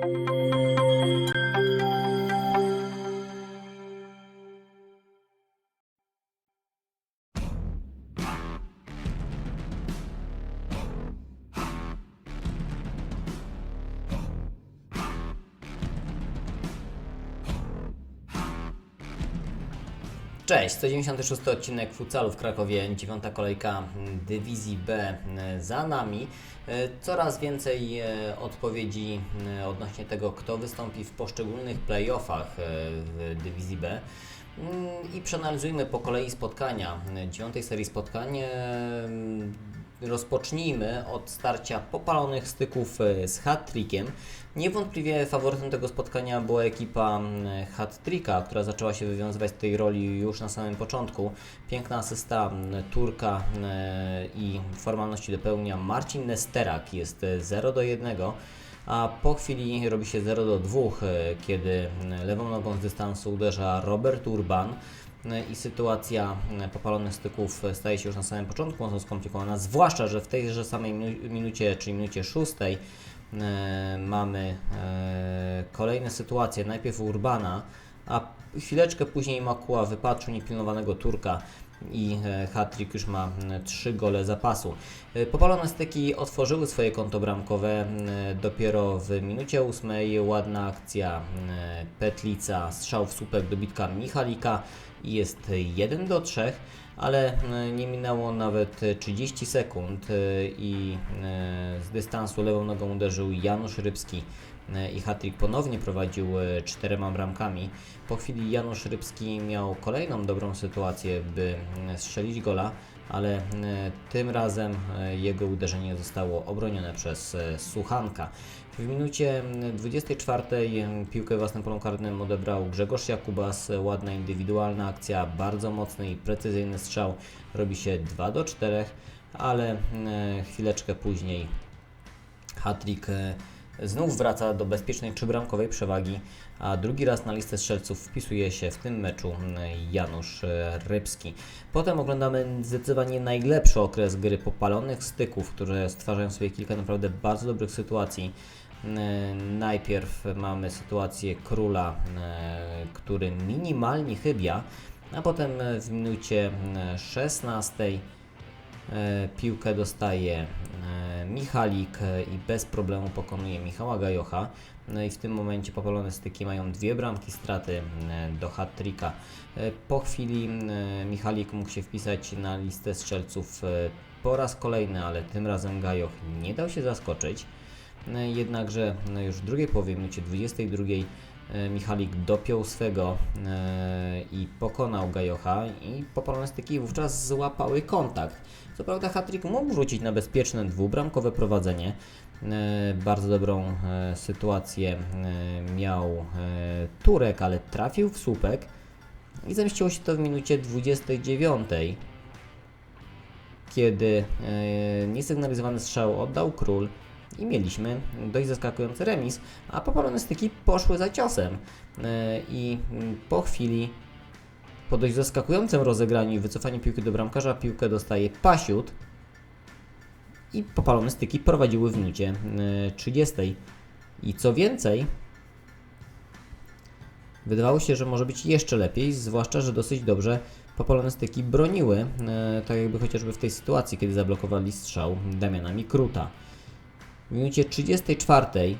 Thank you. Cześć, 196 odcinek futsalu w Krakowie, dziewiąta kolejka dywizji B za nami. E, Coraz więcej e, odpowiedzi mm, odnośnie tego, kto wystąpi w poszczególnych playoffach e, w dywizji B. Mm, I przeanalizujmy po kolei spotkania dziewiątej serii spotkań. E, Rozpocznijmy od starcia popalonych styków e, z hat-trickiem. Niewątpliwie faworytem tego spotkania była ekipa hat-tricka, która zaczęła się wywiązywać z tej roli już na samym początku. Piękna asysta Turka e, i formalności dopełnia Marcin Nesterak, jest e, 0 do 1 a po chwili robi się 0 do 2, e, kiedy lewą nogą z dystansu uderza Robert Urban e, i sytuacja e, popalonych styków e, staje się już na samym początku mocno skomplikowana, zwłaszcza, że w tejże samej minu- minucie, czyli minucie szóstej e, mamy kolejne sytuacje, najpierw Urbana, a chwileczkę później Makuła wypatrzył niepilnowanego Turka i hat-trick już ma mm, trzy gole zapasu. Popalone styki otworzyły swoje konto bramkowe dopiero w minucie ósmej. Ładna akcja, petlica, strzał w słupek dobitka Michalika jest 1 do 3, ale mm, nie minęło nawet 30 sekund e, i e, z dystansu lewą nogą uderzył Janusz Rybski e, i hat-trick ponownie prowadził e, czterema bramkami. Po chwili Janusz Rybski miał kolejną dobrą sytuację, by strzelić gola, ale e, tym razem e, jego uderzenie zostało obronione przez e, Suchanka. W minucie mm, 24 e, piłkę własnym polu karnym odebrał Grzegorz Jakubas. Ładna indywidualna akcja, bardzo mocny i precyzyjny strzał. Robi się 2 do 4, ale chwileczkę później e, znów wraca do bezpiecznej trzybramkowej przewagi, a drugi raz na listę strzelców wpisuje się w tym meczu Janusz Rybski. Potem oglądamy zdecydowanie najlepszy okres gry popalonych styków, które stwarzają sobie kilka naprawdę bardzo dobrych sytuacji. Najpierw mamy sytuację króla, który minimalnie chybia, a potem w minucie m, 16 E, Piłkę dostaje e, Michalik e, i bez problemu pokonuje Michała Gajocha. No i w tym momencie popalone styki mają dwie bramki straty e, do hat-tricka. E, Po chwili e, Michalik mógł się wpisać na listę strzelców e, po raz kolejny, ale tym razem Gajoch nie dał się zaskoczyć. E, Jednakże no już w drugiej połowie, minucie 22 e, Michalik dopiął swego e, i pokonał Gajocha i popalone styki wówczas złapały kontakt. Co prawda Hattrick mógł wrócić na bezpieczne dwubramkowe prowadzenie. E, Bardzo dobrą e, sytuację e, miał e, Turek, ale trafił w słupek i zamieściło się to w minucie 29 kiedy e, niesygnalizowany strzał oddał król i mieliśmy dość zaskakujący remis, a popalone styki poszły za ciosem. E, I po chwili, po dość zaskakującym rozegraniu i wycofaniu piłki do bramkarza, piłkę dostaje Pasiut i popalone styki prowadziły w minucie e, 30. I co więcej, Wydawało się, że może być jeszcze lepiej, zwłaszcza, że dosyć dobrze popalone styki broniły, e, tak jakby chociażby w tej sytuacji, kiedy zablokowali strzał Damiana Mikruta. W minucie 34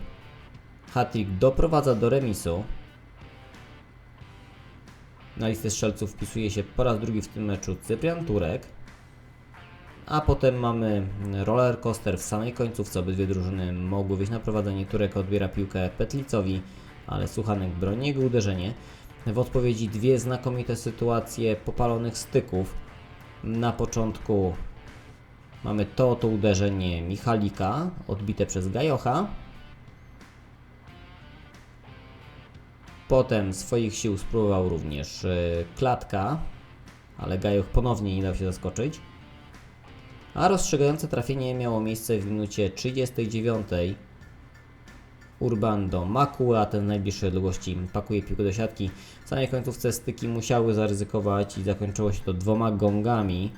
Hattrick doprowadza do remisu. Na listę strzelców wpisuje się po raz drugi w tym meczu Cyprian Turek. A potem mamy roller coaster w samej końcówce. Obydwie drużyny mogły wyjść na prowadzenie. Turek odbiera piłkę Petlicowi, ale Suchanek broni jego uderzenie. W odpowiedzi dwie znakomite sytuacje popalonych styków. Na początku mamy to oto uderzenie Michalika, odbite przez Gajocha. Potem swoich sił spróbował również e, Klatka, ale Gajoch ponownie nie dał się zaskoczyć. A rozstrzygające trafienie miało miejsce w minucie 39. Urban do Maku, a ten najbliższej odległości pakuje piłkę do siatki. W samej końcówce styki musiały zaryzykować i zakończyło się to dwoma gongami.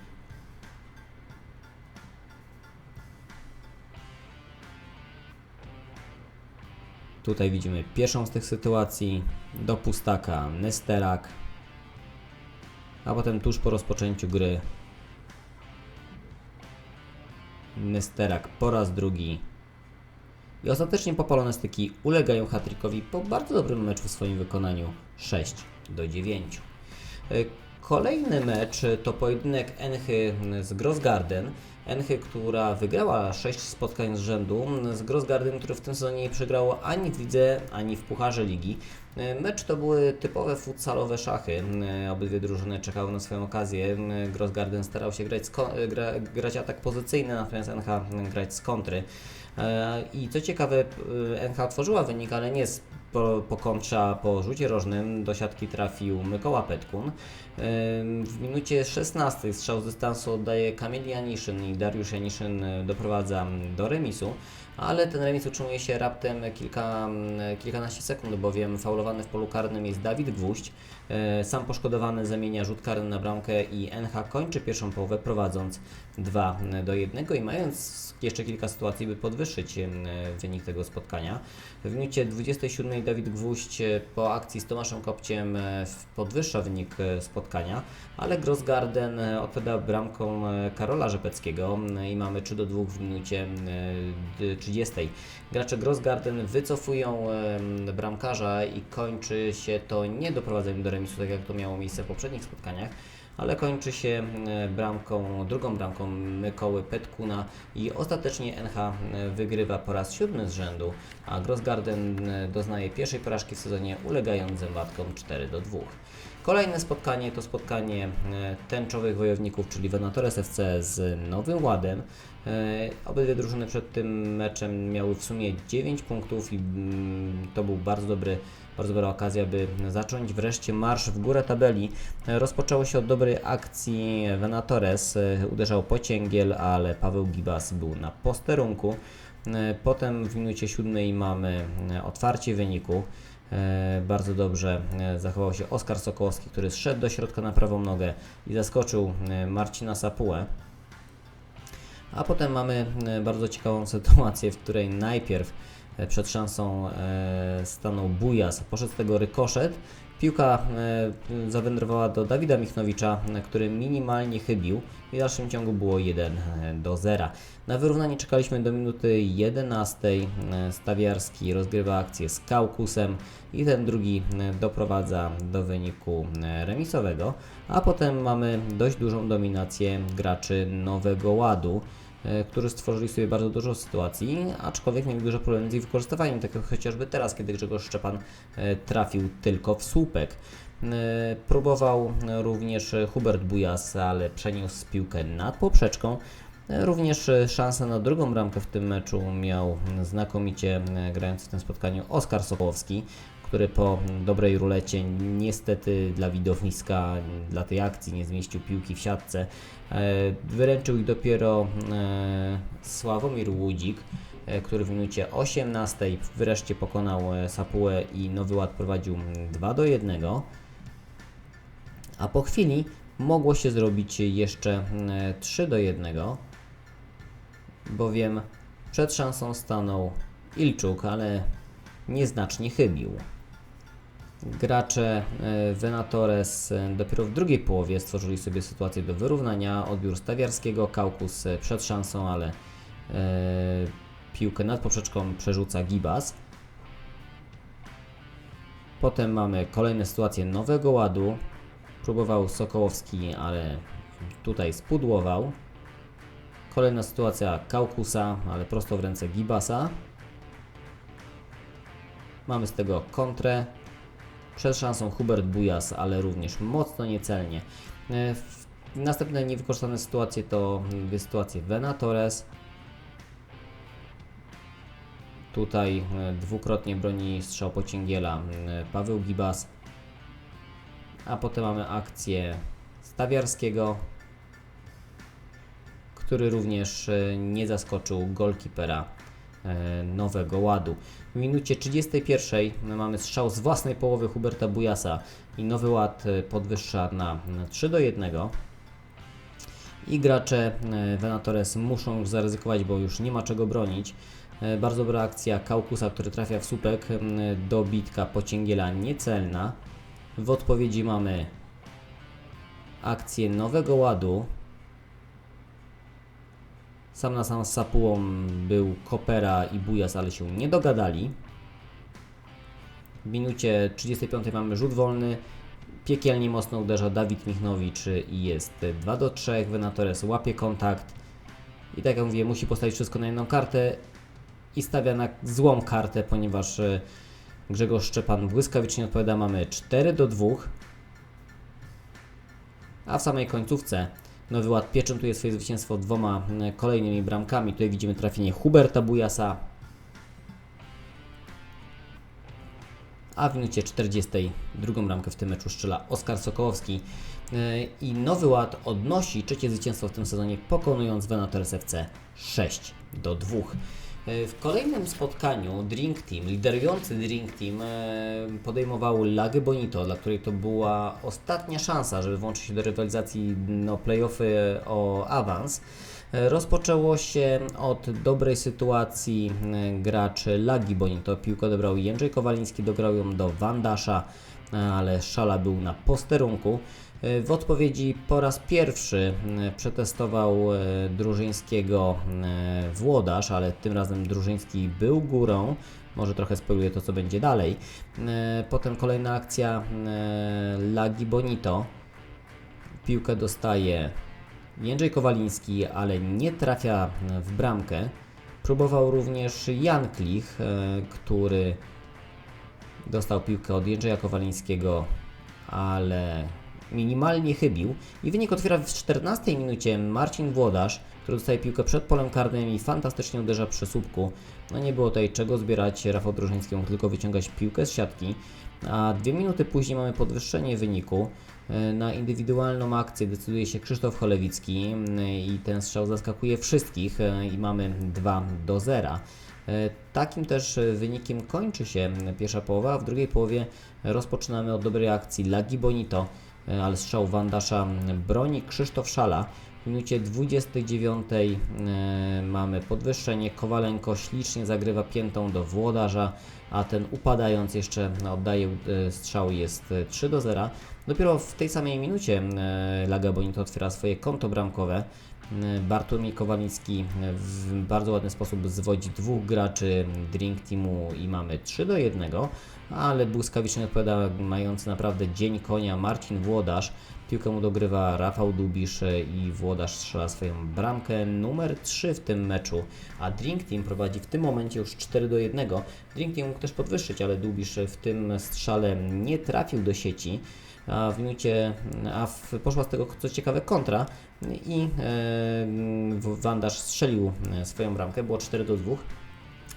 Tutaj widzimy pierwszą z tych sytuacji. Do pustaka Nesterak. A potem tuż po rozpoczęciu gry Nesterak po raz drugi. I ostatecznie popalone styki ulegają hatrikowi po bardzo dobrym meczu w swoim wykonaniu 6 do 9. E, Kolejny mecz to pojedynek Enchy z Grossgarden. Enchy, która wygrała 6 spotkań z rzędu z Grossgarden, który w tym sezonie nie przegrało ani w lidze, ani w Pucharze Ligi. Mecz to były typowe futsalowe szachy. Obydwie drużyny czekały na swoją okazję. Grossgarden starał się grać, gra, grać atak pozycyjny, natomiast NH grać z kontry. E, I co ciekawe, e, NH otworzyła wynik, ale nie z po, po kontrze, a po rzucie rożnym do siatki trafił Mykoła Petkun. E, W minucie 16 strzał z dystansu oddaje Kamil Janiszyn i Dariusz Janiszyn doprowadza do remisu, ale ten remis utrzymuje się raptem kilka, kilkanaście sekund, bowiem faulowany w polu karnym jest Dawid Gwóźdź. E, Sam poszkodowany zamienia rzut karny na bramkę i NH kończy pierwszą połowę prowadząc 2 do 1 i mając jeszcze kilka sytuacji, by podwyższyć e, wynik tego spotkania. W minucie 27 Dawid Gwóźdź e, po akcji z Tomaszem Kopciem podwyższa wynik spotkania, ale Grossgarden odpowiada bramką Karola Rzepeckiego i mamy 3 do 2 w minucie e, d- 30. Gracze Grossgarden wycofują bramkarza i kończy się to nie doprowadzeniem do remisu, tak jak to miało miejsce w poprzednich spotkaniach, ale kończy się e, bramką, drugą bramką Mykoły Petkuna i ostatecznie NH e, wygrywa po raz siódmy z rzędu, a Grossgarden e, doznaje pierwszej porażki w sezonie, ulegając zębatkom 4 do 2. Kolejne spotkanie to spotkanie tęczowych wojowników, czyli Venatores FC z Nowym Ładem. Obydwie drużyny przed tym meczem miały w sumie 9 punktów i mm, to był bardzo dobry bardzo dobra okazja, by zacząć wreszcie marsz w górę tabeli. Rozpoczęło się od dobrej akcji Venatores, e, uderzał pocięgiel, ale Paweł Gibas był na posterunku. E, Potem w minucie siódmej mamy e, otwarcie wyniku. Bardzo dobrze zachował się Oskar Sokołowski, który zszedł do środka na prawą nogę i zaskoczył Marcina Sapułę. A potem mamy bardzo ciekawą sytuację, w której najpierw przed szansą e, stanął Bujas, poszedł z tego rykoszet. Piłka e, zawędrowała do Dawida Michnowicza, e, który minimalnie chybił i w dalszym ciągu było 1 do 0. Na wyrównanie czekaliśmy do minuty 11. E, Stawiarski rozgrywa akcję z Kaukusem i ten drugi e, doprowadza do wyniku e, remisowego, a potem mamy dość dużą dominację graczy Nowego Ładu e, którzy stworzyli sobie bardzo dużo sytuacji, aczkolwiek mieli duże problemy z ich wykorzystywaniem, tak jak chociażby teraz, kiedy Grzegorz Szczepan e, trafił tylko w słupek. E, Próbował e, również e, Hubert Bujas, ale przeniósł piłkę nad poprzeczką. E, Również e, szansę na drugą bramkę w tym meczu miał znakomicie e, grający w tym spotkaniu Oskar Sokołowski, który po dobrej rulecie niestety dla widowiska, dla tej akcji nie zmieścił piłki w siatce. E, Wyręczył ich dopiero e, Sławomir Łudzik, e, który w minucie 18 wreszcie pokonał Sapułę i Nowy Ład prowadził mm, 2 do 1. A po chwili mogło się zrobić jeszcze mm, 3 do 1, bowiem przed szansą stanął Ilczuk, ale nieznacznie chybił. Gracze e, Venatores e, dopiero w drugiej połowie stworzyli sobie sytuację do wyrównania. Odbiór Stawiarskiego, Kaukus e, przed szansą, ale piłkę nad poprzeczką przerzuca Gibas. Potem mamy kolejne sytuacje nowego ładu. Próbował Sokołowski, ale tutaj spudłował. Kolejna sytuacja Kaukusa, ale prosto w ręce Gibasa. Mamy z tego kontrę. Przed szansą Hubert Bujas, ale również mocno niecelnie. E, Następne niewykorzystane sytuacje to sytuacje Venatores. Tutaj e, dwukrotnie broni strzał pocięgiela Paweł Gibas. A potem mamy akcję Stawiarskiego, który również e, nie zaskoczył golkipera Nowego Ładu. W minucie 31 my mamy strzał z własnej połowy Huberta Bujasa i Nowy Ład e, podwyższa na na 3 do 1. I gracze e, Venatores muszą już zaryzykować, bo już nie ma czego bronić. E, Bardzo dobra akcja Kaukusa, który trafia w słupek. Dobitka Pocięgiela niecelna. W odpowiedzi mamy akcję nowego ładu. Sam na sam z Sapułą był Kopera i Bujas, ale się nie dogadali. W minucie 35 mamy rzut wolny. Piekielnie mocno uderza Dawid Michnowicz i jest 2 do 3. Venatores łapie kontakt. I tak jak mówię, musi postawić wszystko na jedną kartę i stawia na złą kartę, ponieważ e, Grzegorz Szczepan błyskawicznie odpowiada. Mamy 4 do 2. A w samej końcówce Nowy Ład pieczętuje swoje zwycięstwo dwoma mm, kolejnymi bramkami. Tutaj widzimy trafienie Huberta Bujasa. A w minucie 40 drugą bramkę w tym meczu strzela Oskar Sokołowski. Yy, I Nowy Ład odnosi trzecie zwycięstwo w tym sezonie, pokonując Venatores FC 6 do 2. Yy, W kolejnym spotkaniu Drink Team, liderujący Drink Team, yy, podejmował Lagę Bonito, dla której to była ostatnia szansa, żeby włączyć się do rywalizacji no, playoffy o awans. E, Rozpoczęło się od dobrej sytuacji e, graczy Lagi Bonito. Piłkę odebrał Jędrzej Kowaliński, dograł ją do Wandasza, e, ale Szala był na posterunku. E, W odpowiedzi po raz pierwszy e, przetestował e, Drużyńskiego e, Włodarz, ale tym razem Drużyński był górą. Może trochę spoiluje to, co będzie dalej. Potem kolejna akcja Lagi Bonito. Piłkę dostaje Jędrzej Kowaliński, ale nie trafia w bramkę. Próbował również Jan Klich, który dostał piłkę od Jędrzeja Kowalińskiego, ale minimalnie chybił. I wynik otwiera w 14 minucie Marcin Włodarz, który dostaje piłkę przed polem karnym i fantastycznie uderza przy słupku. No nie było tutaj czego zbierać Rafał Drużyński, mógł tylko wyciągać piłkę z siatki. A dwie minuty później mamy podwyższenie wyniku. Na indywidualną akcję decyduje się Krzysztof Cholewicki i ten strzał zaskakuje wszystkich i mamy 2 do 0. E, Takim też wynikiem kończy się pierwsza połowa, a w drugiej połowie rozpoczynamy od dobrej akcji Lagi Bonito, ale strzał Wandasza broni Krzysztof Szala. W minucie 29 e, mamy podwyższenie. Kowalenko ślicznie zagrywa piętą do włodarza, a ten upadając jeszcze oddaje e, strzał jest e, 3 do 0. Dopiero w tej samej minucie e, Laga Bonito otwiera swoje konto bramkowe. Bartłomiej Kowaliński w bardzo ładny sposób zwodzi dwóch graczy Drink Teamu i mamy 3 do 1, ale błyskawicznie odpowiada mający naprawdę dzień konia Marcin Włodarz. Piłkę mu dogrywa Rafał Dubisz i Włodarz strzela swoją bramkę numer 3 w tym meczu, a Drink Team prowadzi w tym momencie już 4 do 1. Drink Team mógł też podwyższyć, ale Dubisz w tym strzale nie trafił do sieci a w minucie, a w, poszła z tego co ciekawe kontra i e, Wandasz strzelił e, swoją bramkę, było 4 do 2,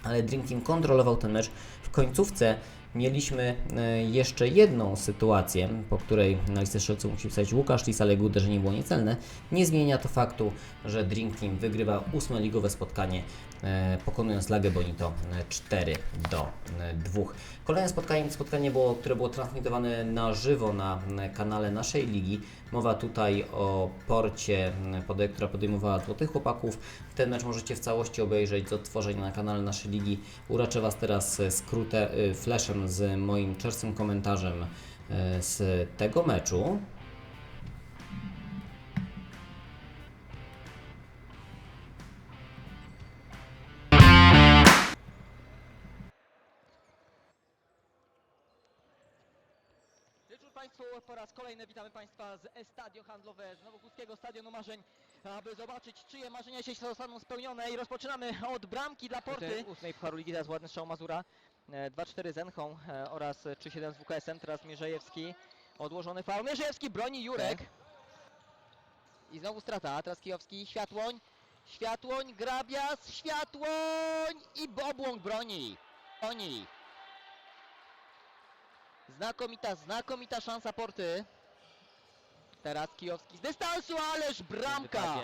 ale Dream Team kontrolował ten mecz. W końcówce mieliśmy e, jeszcze jedną sytuację, po której na listę strzelców musi pisać Łukasz Lis, ale jego uderzenie było niecelne. Nie zmienia to faktu, że Dream Team wygrywa ósme ligowe spotkanie, e, pokonując Lagę Bonito e, 4 do 2. Kolejne spotkanie, spotkanie było, które było transmitowane na żywo na kanale naszej ligi. Mowa tutaj o porcie, która podejmowała Złotych Chłopaków. Ten mecz możecie w całości obejrzeć z odtworzenia na kanale naszej ligi. Uraczę Was teraz e, skrótę, z moim czerstwym komentarzem e, z tego meczu. Wieczór Państwu po raz kolejny witamy Państwa z Estadio Handlowe z Nowochódzkiego Stadionu Marzeń, aby zobaczyć czyje marzenia się zostaną spełnione i rozpoczynamy od bramki dla Porty. ósmej Pucharu Ligi, teraz ładny strzał Mazura, 2-4 Zenchą e, oraz 3-7 z WKS-em, teraz Mierzejewski, odłożony faul, Mierzejewski broni Jurek i znowu strata, teraz Kijowski, Światłoń, Światłoń, Grabias, Światłoń i Bobłąk broni, broni. Znakomita, znakomita szansa Porty. Teraz Kijowski z dystansu, ależ bramka!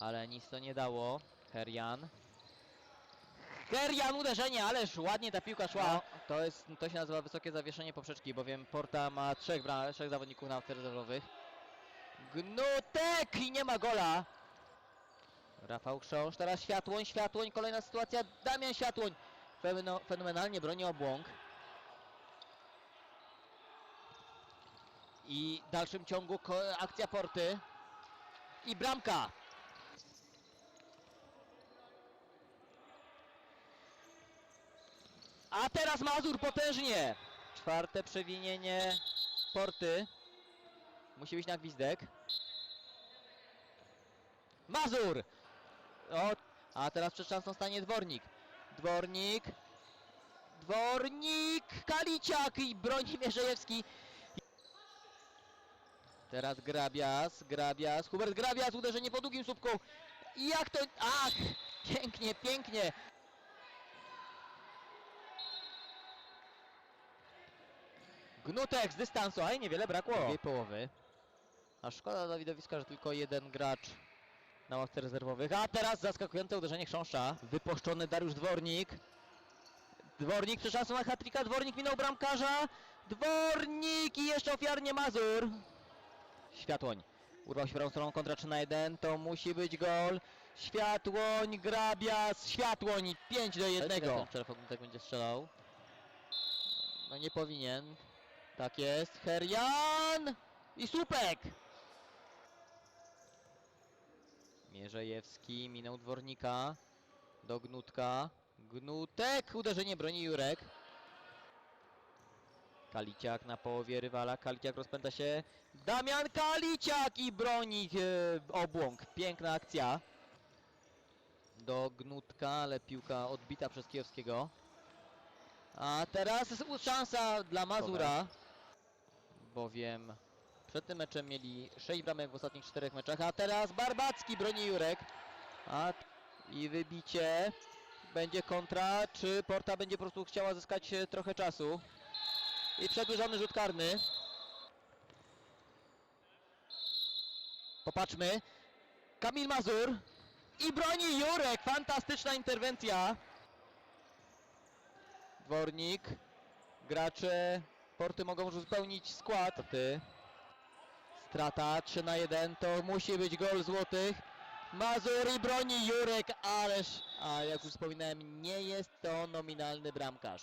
Ale nic to nie dało. Herian. Herian uderzenie, ależ ładnie ta piłka szła. No, to, jest, to się nazywa wysokie zawieszenie poprzeczki, bowiem Porta ma trzech, bra- trzech zawodników na rezerwowych. Gnutek i nie ma gola. Rafał Krząż, teraz Światłoń, Światłoń, kolejna sytuacja, Damian Światłoń. Fenomenalnie broni obłąk. I w dalszym ciągu akcja Porty. I bramka. A teraz Mazur potężnie. Czwarte przewinienie Porty. Musi być na gwizdek. Mazur! O, a teraz przed szansą stanie Dwornik. Dwornik. Dwornik! Kaliciak i broni Mierzejewski. Teraz Grabias, Grabias, Hubert Grabias, uderzenie po długim słupku. I jak to... Ach! Pięknie, pięknie. Gnutek z dystansu, aj niewiele brakło. Drugiej połowy. A szkoda dla widowiska, że tylko jeden gracz na ławce rezerwowych. A teraz zaskakujące uderzenie chrząszcza. Wypuszczony Dariusz Dwornik. Dwornik przy szansą na hat-tricka. Dwornik minął bramkarza. Dwornik i jeszcze ofiarnie Mazur. Światłoń. Urwał się prawą stroną kontra 3 na 1. To musi być gol. Światłoń, Grabias, Światłoń 5 do 1. Gnutek będzie strzelał. No nie powinien. Tak jest. Herian i słupek. Mierzejewski minął dwornika do Gnutka. Gnutek, uderzenie broni Jurek. Kaliciak na połowie rywala. Kaliciak rozpędza się. Damian Kaliciak i broni e, obłąk. Piękna akcja. Do Gnutka, ale piłka odbita przez Kijowskiego. A teraz szansa dla Mazura. Bowiem przed tym meczem mieli 6 bramek w ostatnich 4 meczach, a teraz Barbacki broni Jurek. A i wybicie. Będzie kontra, czy Porta będzie po prostu chciała zyskać e, trochę czasu. I przedłużony rzut karny. Popatrzmy. Kamil Mazur. I broni Jurek. Fantastyczna interwencja. Dwornik. Gracze Porty mogą już uzupełnić skład. Strata 3 na 1 to musi być gol złotych. Mazur i broni Jurek, ależ, a jak już wspominałem, nie jest to nominalny bramkarz.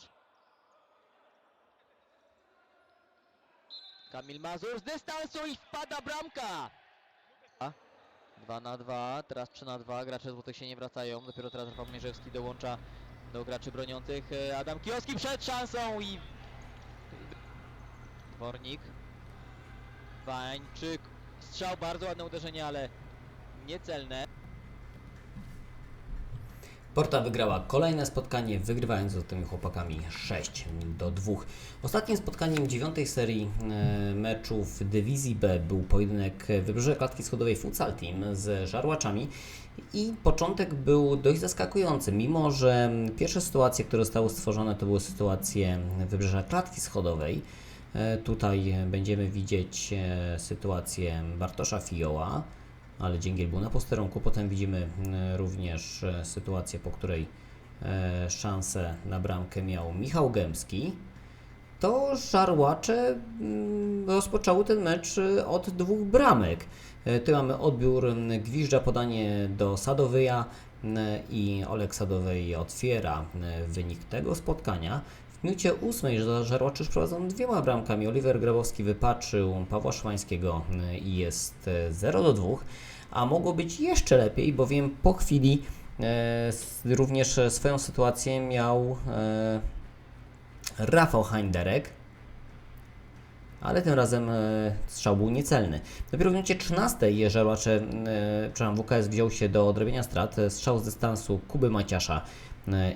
Kamil Mazur z dystansu i wpada bramka! 2 na 2, teraz 3 na 2, gracze złotych się nie wracają, dopiero teraz Rafał Mierzewski dołącza do graczy broniących. E, Adam Kijowski przed szansą i... Dwornik. Wańczyk. Strzał, bardzo ładne uderzenie, ale niecelne. Porta wygrała kolejne spotkanie, wygrywając z tymi chłopakami 6 do 2. Ostatnim spotkaniem dziewiątej serii e, meczów Dywizji B był pojedynek Wybrzeże Klatki Schodowej Futsal Team z Żarłaczami i początek był dość zaskakujący, mimo że pierwsze sytuacje, które zostały stworzone to były sytuacje Wybrzeża Klatki Schodowej. E, Tutaj będziemy widzieć e, sytuację Bartosza Fioła, ale Dzięgiel był na posterunku. Potem widzimy mm, również e, sytuację, po której e, szansę na bramkę miał Michał Gębski. To żarłacze mm, rozpoczęły ten mecz e, od dwóch bramek. E, Tu mamy odbiór Gwiżdża, podanie do Sadowyja i Olek Sadowej otwiera wynik tego spotkania. W minucie ósmej ża- żarłacze już prowadzą dwiema bramkami. Oliver Grabowski wypatrzył Pawła Szwańskiego i jest e, 0 do 2 a mogło być jeszcze lepiej, bowiem po chwili e, również swoją sytuację miał e, Rafał Heinderek, ale tym razem e, strzał był niecelny. Dopiero w minucie 13 żarłacze, e, przepraszam, WKS wziął się do odrobienia strat, strzał z dystansu Kuby Maciasza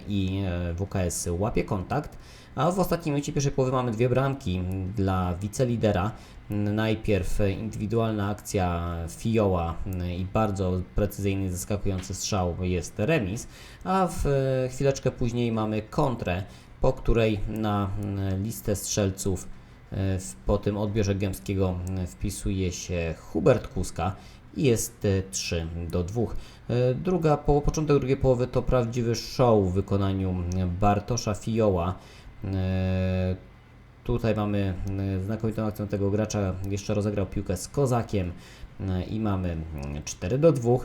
i e, WKS łapie kontakt, a w ostatniej minucie pierwszej połowy mamy dwie bramki dla wicelidera. Najpierw indywidualna akcja Fioła i bardzo precyzyjny, zaskakujący strzał jest remis, a w e, chwileczkę później mamy kontrę, po której na listę strzelców e, po tym odbiorze Gębskiego wpisuje się Hubert Kuska i jest e, 3 do 2. E, Druga, po, początek drugiej połowy to prawdziwy show w wykonaniu mm, Bartosza Fioła. E, Tutaj mamy e, znakomitą akcję tego gracza, jeszcze rozegrał piłkę z Kozakiem e, i mamy mm, 4 do 2.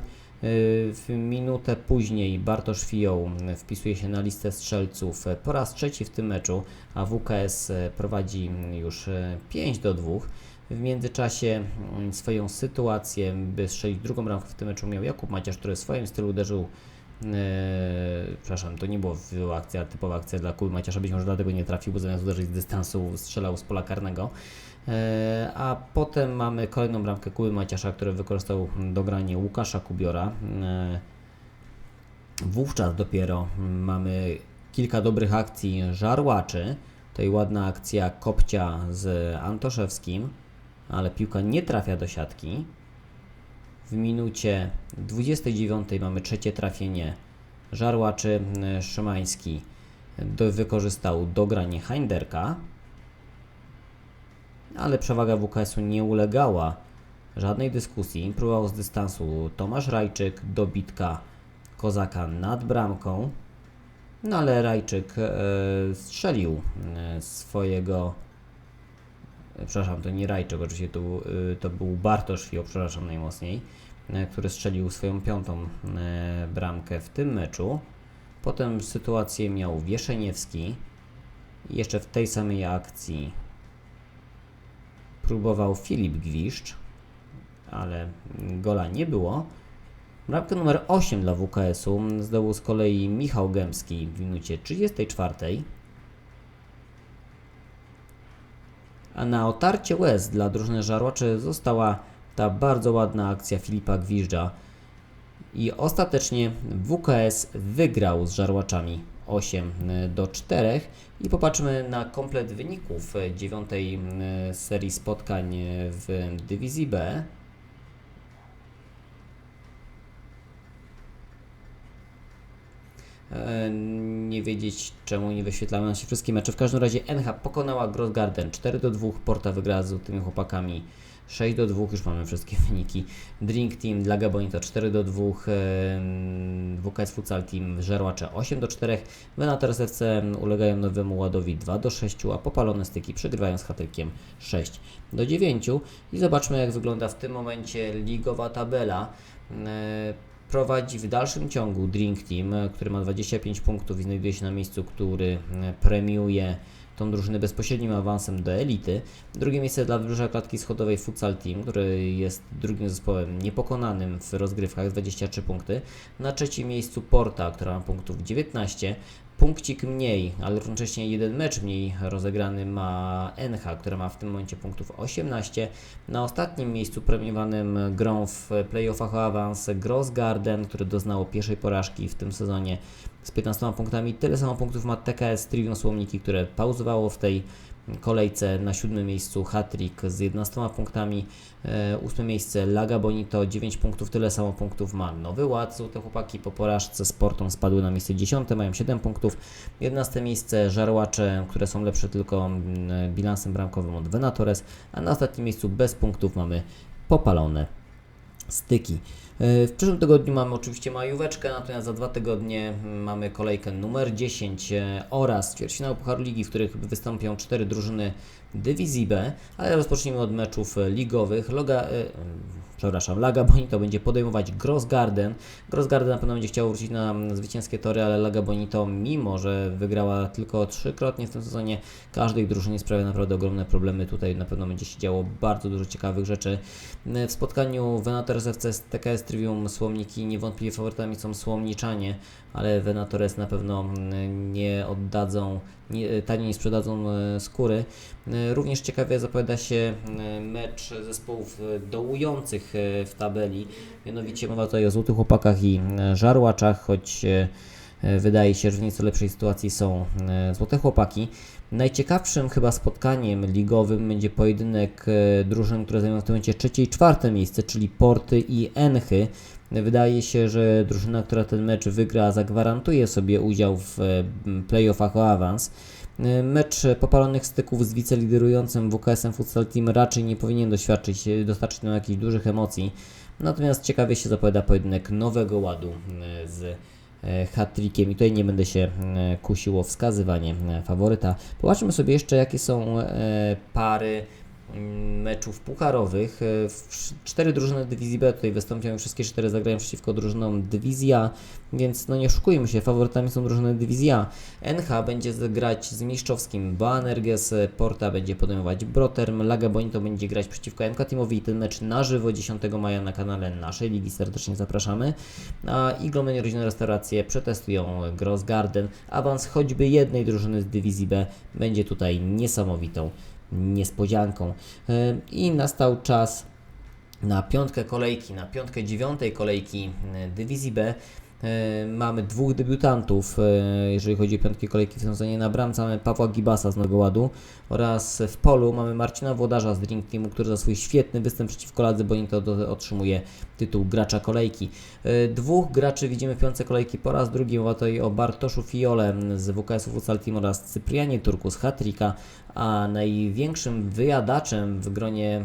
W minutę później Bartosz Fioł wpisuje się na listę strzelców po raz trzeci w tym meczu, a WKS prowadzi już 5 do 2. W międzyczasie mm, swoją sytuację, by strzelić drugą bramkę w tym meczu miał Jakub Maciarz, który w swoim stylu uderzył Eee, przepraszam, to nie była akcja, typowa akcja dla Kuby Maciasza, być może dlatego nie trafił, bo zamiast uderzyć z dystansu strzelał z pola karnego. Eee, a potem mamy kolejną bramkę Kuby Maciasza, który wykorzystał dogranie Łukasza Kubiora. Eee, wówczas dopiero mamy kilka dobrych akcji żarłaczy. Tutaj ładna akcja Kopcia z Antoszewskim, ale piłka nie trafia do siatki. W minucie 29 mamy trzecie trafienie Żarłaczy e, Szymański do, wykorzystał dogranie Heinderka, ale przewaga WKS-u nie ulegała żadnej dyskusji. Próbował z dystansu Tomasz Rajczyk, dobitka Kozaka nad bramką, no ale Rajczyk e, strzelił e, swojego e, przepraszam, to nie Rajczyk, oczywiście y, to był Bartosz Fio, przepraszam najmocniej, e, który strzelił swoją piątą e, bramkę w tym meczu. Potem sytuację miał Wieszeniewski. Jeszcze w tej samej akcji próbował Filip Gwiszcz, ale gola nie było. Bramkę numer 8 dla WKS-u zdobył z kolei Michał Gębski w minucie 34. A na otarcie łez dla drużyny żarłaczy została ta bardzo ładna akcja Filipa Gwiżdża. I ostatecznie WKS wygrał z żarłaczami 8 do 4. I popatrzmy na komplet wyników dziewiątej mm, serii spotkań w dywizji B. nie wiedzieć czemu nie wyświetlamy nam się wszystkie mecze. W każdym razie NH pokonała Grossgarden 4 do 2, Porta wygrała z tymi chłopakami 6 do 2, już mamy wszystkie wyniki. Drink Team dla Gabonito 4 do 2, WKS Futsal Team Żerłacze 8 do 4, Venator FC ulegają nowemu ładowi 2 do 6, a popalone styki przegrywają z Hatrykiem 6 do 9. I zobaczmy jak wygląda w tym momencie ligowa tabela. Prowadzi w dalszym ciągu Drink Team, e, który ma 25 punktów i znajduje się na miejscu, który e, premiuje tą drużynę bezpośrednim awansem do elity. Drugie miejsce dla Wybrzeża Klatki Schodowej Futsal Team, który jest drugim zespołem niepokonanym w rozgrywkach, 23 punkty. Na trzecim miejscu Porta, która ma punktów 19. Punkcik mniej, ale równocześnie jeden mecz mniej rozegrany ma NH, która ma w tym momencie punktów 18. Na ostatnim miejscu premiowanym grą w playoffach o awans Grossgarden, który doznało pierwszej porażki w tym sezonie z 15 punktami. Tyle samo punktów ma TKS Trivium Słomniki, które pauzowało w tej kolejce na siódmym miejscu Hattrick z 11 punktami, e, ósme miejsce Laga Bonito 9 punktów, tyle samo punktów ma Nowy Ład, Złote Chłopaki po porażce z Portą spadły na miejsce 10, mają 7 punktów, 11 miejsce Żarłacze, które są lepsze tylko bilansem bramkowym od Venatores, a na ostatnim miejscu bez punktów mamy Popalone Styki. E, W przyszłym tygodniu mamy oczywiście majóweczkę, natomiast za dwa tygodnie mm, mamy kolejkę numer 10 e, oraz ćwierćfinał Pucharu Ligi, w których wystąpią cztery drużyny dywizji B, ale rozpocznijmy od meczów e, ligowych. Loga, przepraszam, Laga Bonito będzie podejmować Grossgarden. Grossgarden na pewno będzie chciał wrócić na mm, zwycięskie tory, ale Laga Bonito, mimo że wygrała tylko trzykrotnie w tym sezonie, każdej drużynie sprawia naprawdę ogromne problemy. Tutaj na pewno będzie się działo bardzo dużo ciekawych rzeczy. E, W spotkaniu Venatores FC z TKS Trivium Słomniki niewątpliwie faworytami są Słomniczanie, ale Venatores na pewno mm, nie oddadzą, nie, taniej nie sprzedadzą e, skóry. E, Również ciekawie zapowiada się e, mecz zespołów dołujących e, w tabeli. Mianowicie mowa tutaj o Złotych Chłopakach i e, Żarłaczach, choć e, wydaje się, że w nieco lepszej sytuacji są Złote Chłopaki. Najciekawszym chyba spotkaniem ligowym będzie pojedynek drużyn, które zajmują w tym momencie trzecie i czwarte miejsce, czyli Porty i Enchy. Wydaje się, że drużyna, która ten mecz wygra, zagwarantuje sobie udział w playoffach o awans. E, Mecz popalonych styków z wiceliderującym WKS-em Futsal Team raczej nie powinien doświadczyć, e, dostarczyć nam jakichś dużych emocji. Natomiast ciekawie się zapowiada pojedynek nowego ładu e, z hat-trickiem i tutaj nie będę się e, kusił o wskazywanie faworyta. Popatrzmy sobie jeszcze jakie są pary meczów pucharowych. E, Cztery drużyny dywizji B tutaj wystąpią, wszystkie cztery zagrają przeciwko drużynom dywizji A, więc no nie oszukujmy się, faworytami są drużyny dywizji A. NH będzie grać z Mistrzowskim Boanerges, e, Porta będzie podejmować Broterm, Laga Bonito będzie grać przeciwko MK Teamowi ten mecz na żywo 10 maja na kanale naszej ligi serdecznie zapraszamy. A Iglomeni Rodzinne Restauracje przetestują Gross Garden. Awans choćby jednej drużyny z dywizji B będzie tutaj niesamowitą niespodzianką. E, I nastał czas na piątkę kolejki, na piątkę dziewiątej kolejki e, dywizji B. E, Mamy dwóch debiutantów, e, jeżeli chodzi o piątki kolejki w sezonie. Na bramce mamy Pawła Gibasa z Nowego Ładu oraz w polu mamy Marcina Włodarza z Drink Teamu, który za swój świetny występ przeciwko Ladze Bonito otrzymuje tytuł gracza kolejki. E, Dwóch graczy widzimy w piątce kolejki po raz drugi. Mowa tutaj o Bartoszu Fiole z WKS-u Futsal Team oraz Cyprianie Turku z Hatrika, a największym wyjadaczem w gronie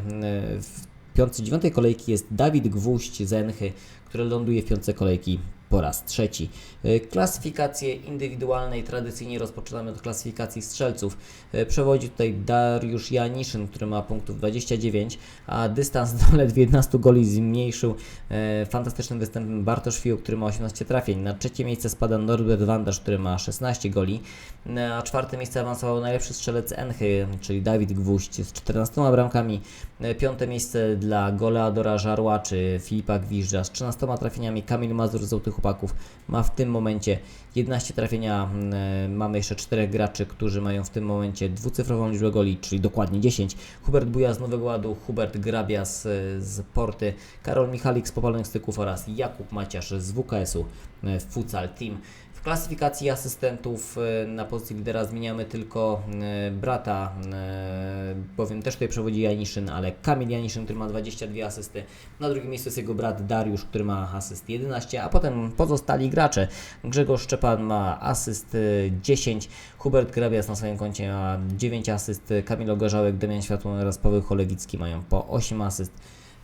w piątce dziewiątej kolejki jest Dawid Gwóźdź z Enchy, który ląduje w piątce kolejki po raz trzeci. E, Klasyfikację indywidualnej tradycyjnie rozpoczynamy od klasyfikacji strzelców. E, Przewodzi tutaj Dariusz Janiszyn, który ma punktów 29, a dystans do ledwie 11 goli zmniejszył e, fantastycznym występem Bartosz Fiu, który ma 18 trafień. Na trzecie miejsce spada Norbert Wandasz, który ma 16 goli. Na czwarte miejsce awansował najlepszy strzelec Enchy, czyli Dawid Gwóźdź z 14 bramkami. Piąte miejsce dla goleadora Żarła czy Filipa Gwiżdża z 13 trafieniami. Kamil Mazur z Złotych Chłopaków ma w tym momencie 11 trafienia. Mm, e, Mamy jeszcze czterech graczy, którzy mają w tym momencie dwucyfrową liczbę goli, czyli dokładnie 10. Hubert Buja z Nowego Ładu, Hubert Grabia z, z Porty, Karol Michalik z Popalonych Styków oraz Jakub Maciasz z WKS-u e, Futsal Team. W klasyfikacji asystentów e, na pozycji lidera zmieniamy tylko e, brata, e, bowiem też tutaj przewodzi Janiszyn, ale Kamil Janiszyn, który ma 22 asysty. Na drugim miejscu jest jego brat Dariusz, który ma asyst 11, a potem pozostali gracze. Grzegorz Szczepan ma asyst e, 10, Hubert Grabias na swoim koncie ma 9 asyst, Kamil Ogorzałek, Damian Światło oraz Paweł Cholewicki mają po 8 asyst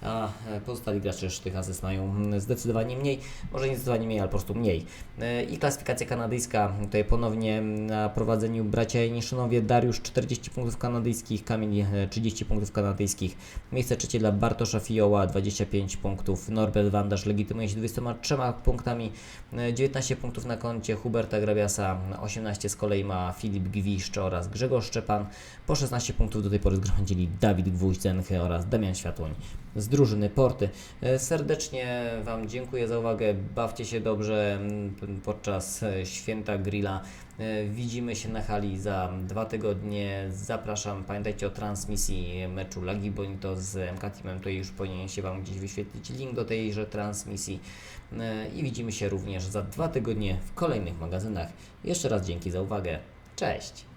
a e, pozostali gracze już tych asyst mają mm, zdecydowanie mniej, może nie zdecydowanie mniej, ale po prostu mniej. E, I klasyfikacja kanadyjska, tutaj ponownie mm, na prowadzeniu bracia Janiszynowie, Dariusz 40 punktów kanadyjskich, Kamil e, 30 punktów kanadyjskich, miejsce trzecie dla Bartosza Fioła 25 punktów, Norbert Wandasz legitymuje się 23 punktami, e, 19 punktów na koncie Huberta Grabiasa, 18 z kolei ma Filip Gwiszcz oraz Grzegorz Szczepan, po 16 punktów do tej pory zgromadzili Dawid Gwóźdzenche oraz Damian Światłoń. z drużyny Porty. E, Serdecznie Wam dziękuję za uwagę. Bawcie się dobrze mm, podczas e, święta grilla. E, Widzimy się na hali za dwa tygodnie. Zapraszam. Pamiętajcie o transmisji meczu Lagi Bonito z MK Teamem. Tutaj już powinien się Wam gdzieś wyświetlić link do tejże transmisji. I widzimy się również za dwa tygodnie w kolejnych magazynach. Jeszcze raz dzięki za uwagę. Cześć!